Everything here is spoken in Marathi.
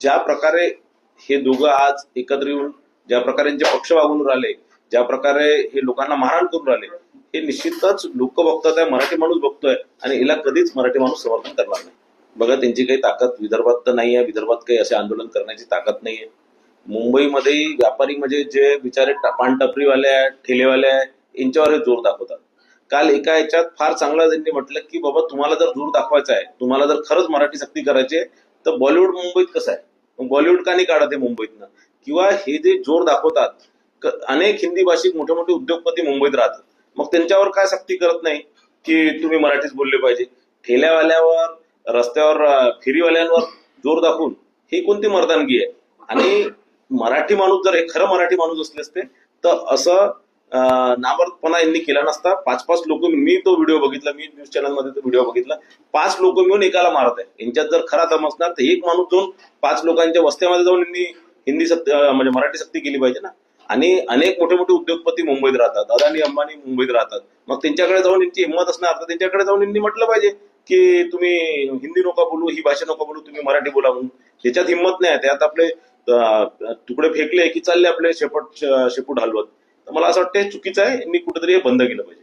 ज्या प्रकारे हे दोघं आज एकत्र येऊन ज्या प्रकारे पक्ष वागून राहिले ज्या प्रकारे हे लोकांना मारहाण करून राहिले हे निश्चितच लोक बघतात आहे मराठी माणूस बघतोय आणि हिला कधीच मराठी माणूस समर्थन करणार नाही. बघा त्यांची काही ताकद विदर्भात तर नाही आहे विदर्भात काही असे आंदोलन करण्याची ताकद नाही आहे मुंबईमध्ये व्यापारी म्हणजे जे बिचारे पानटपरीवाले टपरीवाले आहेत ठेलेवाले आहेत यांच्यावर हे जोर दाखवतात. काल एका याच्यात फार चांगलं त्यांनी म्हटलं की बाबा तुम्हाला जर जोर दाखवायचा आहे तुम्हाला जर खरंच मराठी सक्ती करायची आहे तर बॉलिवूड मुंबईत कसं आहे? बॉलिवूड का नाही काढत आहे मुंबईतनं. किंवा हे जे जोर दाखवतात अनेक हिंदी भाषिक मोठे मोठे उद्योगपती मुंबईत राहतात. मग त्यांच्यावर काय सक्ती करत नाही की तुम्ही मराठीच बोलले पाहिजे? ठेल्यावाल्यावर रस्त्यावर फेरीवाल्यांवर जोर दाखवून ही कोणती मर्दानगी आहे? आणि मराठी माणूस जर हे खरं मराठी माणूस असले असते तर असं नामर्थपणा यांनी केला नसता. पाच पाच लोक मी तो व्हिडिओ बघितला मी न्यूज चॅनलमध्ये तो व्हिडिओ बघितला. पाच लोक मिळून एकाला मारत आहे. यांच्यात जर खरा दम असणार तर एक माणूस जाऊन पाच लोकांच्या वस्त्यामध्ये जाऊन यांनी हिंदी सक्ती म्हणजे मराठी सक्ती केली पाहिजे ना. आणि अनेक मोठे मोठे उद्योगपती मुंबईत राहतात. अदानी अंबानी मुंबईत राहतात. मग त्यांच्याकडे जाऊन यांची हिंमत असणार तर त्यांच्याकडे जाऊन यांनी म्हटलं पाहिजे की तुम्ही हिंदी नका बोलू ही भाषा नका बोलू तुम्ही मराठी बोला म्हणून. त्याच्यात हिंमत नाही. त्यात आपले तुकडे फेकले की चालले आपले शेपट शेपूट हलवत मला असं वाटतं चुकीचं आहे. यांनी कुठेतरी हे बंद केलं पाहिजे.